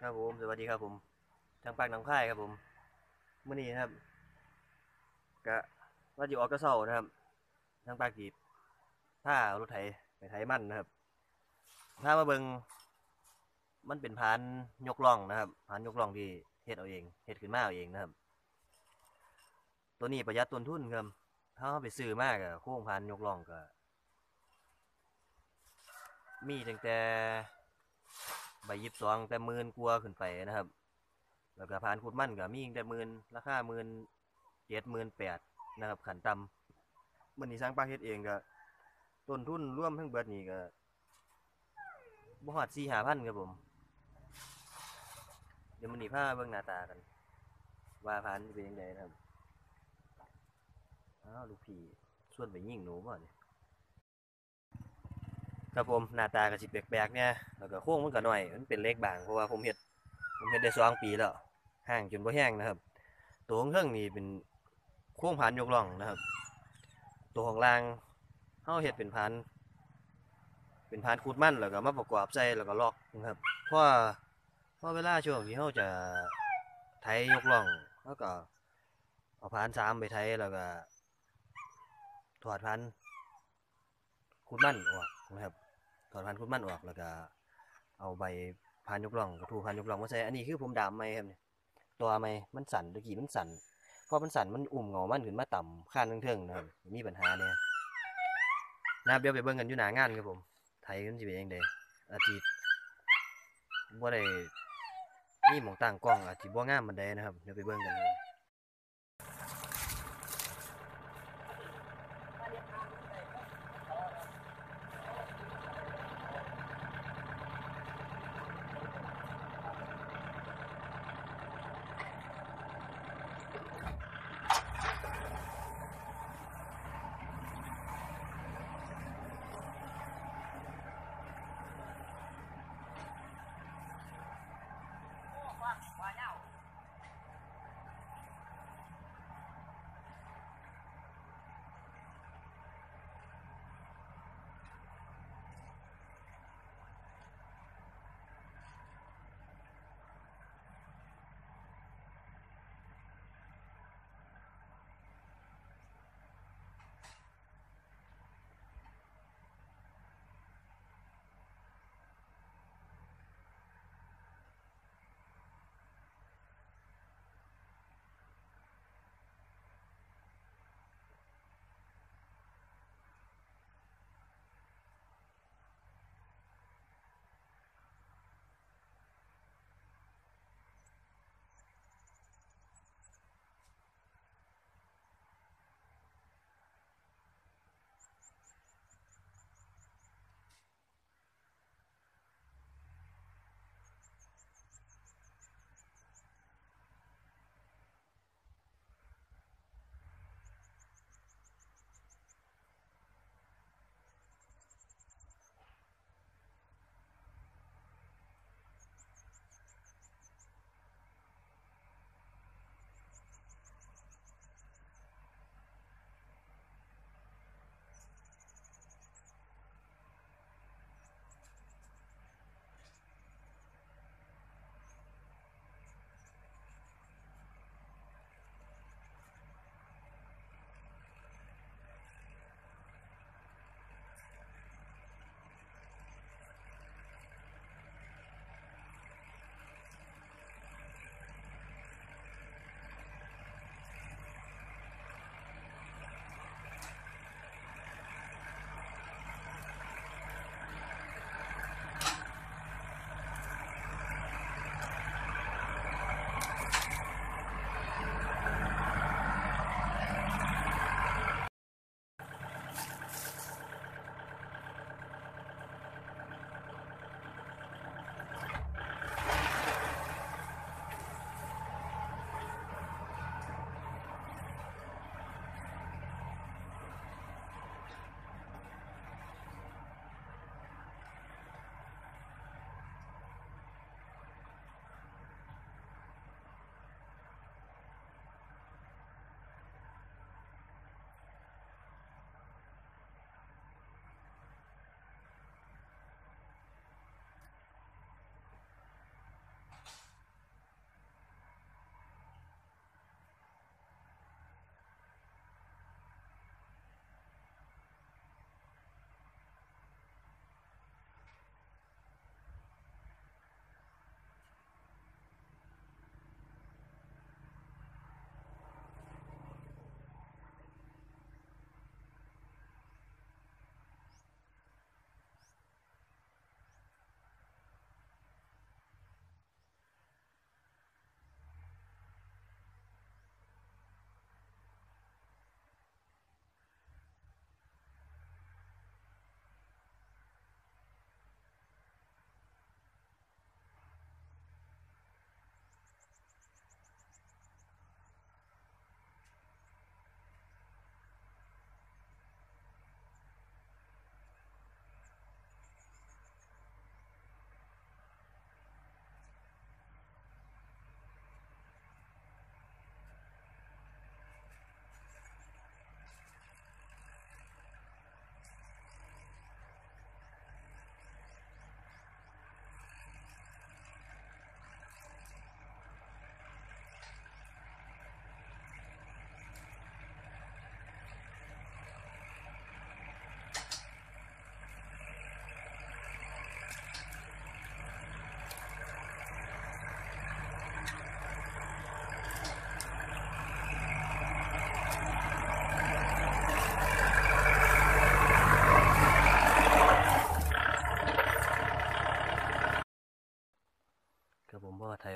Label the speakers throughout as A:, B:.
A: ครับผม สวัสดีครับผม ทางปากหนองค่ายครับผมเมื่อนี้นะครับก็ว่าอยู่ออกกระเซานะครับ ทางปากกีบถ้ารถไถไปไถมั่นนะครับถ้ามาเบิงมันเป็นพานยกล่องนะครับพานยกล่องที่เฮ็ดเอาเองเฮ็ดขึ้นมาเอาเองนะครับ ตัวนี้ประหยัดต้นทุนครับถ้าเราไปซื้อมากอะโค้งพานยกล่องก็มีตั้งแต่ ใบยิบสองแต่หมื่นกลัวขึ้นไปนะครับ แล้วก็ผ่านขุดมั่นก็มีงแต่หมื่นราคาหมื่นเจ็ดหมื่นแปดนะครับขันต่ำมันนี่สร้างปลาเฮ็ดเองก็ต้นทุนร่วมทั้งเบิดนี่ก็บ่ฮอดสี่หาพันครับผม เดี๋ยวมันนี่พาเบิ่งหน้าตากัน ว่าพันเป็นยังไงนะครับอ้าวลูกพี่ส่วนไปยิงหนูบ่เนี่ย ครับผมหน้าตาก็สิแปลกๆเนี่ยแล้วก็โค้งมันก็น้อย มันเป็นเล็กบางเพราะว่าผมเฮ็ดผมเฮ็ดได้สองปีแล้วห่างจนบ่แห้งนะครับ ตัวของเครื่องนี่เป็นโค้งผ่านยกล่องนะครับ ตัวของล่างเฮาเฮ็ดเป็นผ่านเป็นผ่านคูดมั่นแล้วก็มาประกอบใส่แล้วก็ล็อกนะครับเพราะว่าเพราะเวลาช่วงที่เฮาจะไถยยกล่องเฮาก็เอาผ่านสามไปไถแล้วก็ถอดผ่านคูดมั่นออกนะครับ ถอดพันธุ์คุดมันออกแล้วก็เอาใบพานยกล่องกระทูพานยกล่องมาใส่อันนี้คือผมดามไหมครับเนี่ยตัวไหมมันสั่นตะกี้มันสั่นพอมันสั่นมันอุ่มเงามันขึ้นมาต่ำข้านเทิงๆนะครับมีปัญหาเนี่ยนะครับเดี๋ยวไปเบิ่งกันอยู่หน้างานครับผมไทยมันสิเป็นยังไงอาทิตย์บ่ได้มีหมองต่างกล้องอาจสิบ่งามมันใดนะครับเดี๋ยวไปเบิ่งกันครั บ
B: ค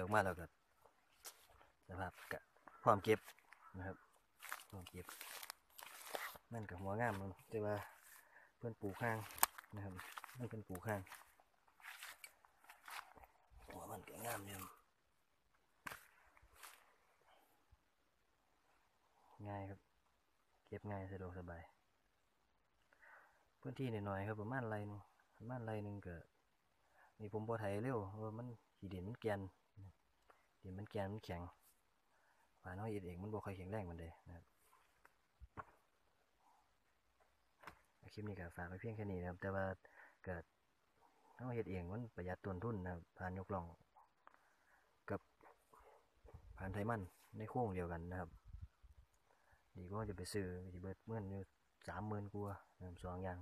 A: ออกมาแล้วก็สภาพกะพร้อมเก็บนะครับพร้อมเก็บมันกับหัวงามมันแต่ว่าเพื่อนปลูกข้างนะครับไม่เพื่อนปลูกข้างหัวมันก็งามเนี่ง่ายครับเก็บง่ายสะดวกสบายพื้นที่น้อยๆครับประมาณไรนึงประมาณไรหนึงเก็นี่ผมบ่ไถเร็วเพราะว่ามันขีดินมันแกน ดินมันแกนมันแข็งฝาน้อยเอ็ดเองมันบ่ค่อยแข็งแรงหมันเด้นะครับคลิปนี้ก็ฝากไว้เพียงแค่นี้นะครับ แต่ว่าเกิดเราเฮ็ดเองมันประหยัดต้นทุนนะครับผ่านยกล่อง กับผ่านไทมันในโค้งเดียวกันนะครับ ดีก็จะไปซื้อสิเบิดเมื่อนอยู่สามหมื่นกว่าสองอย่าง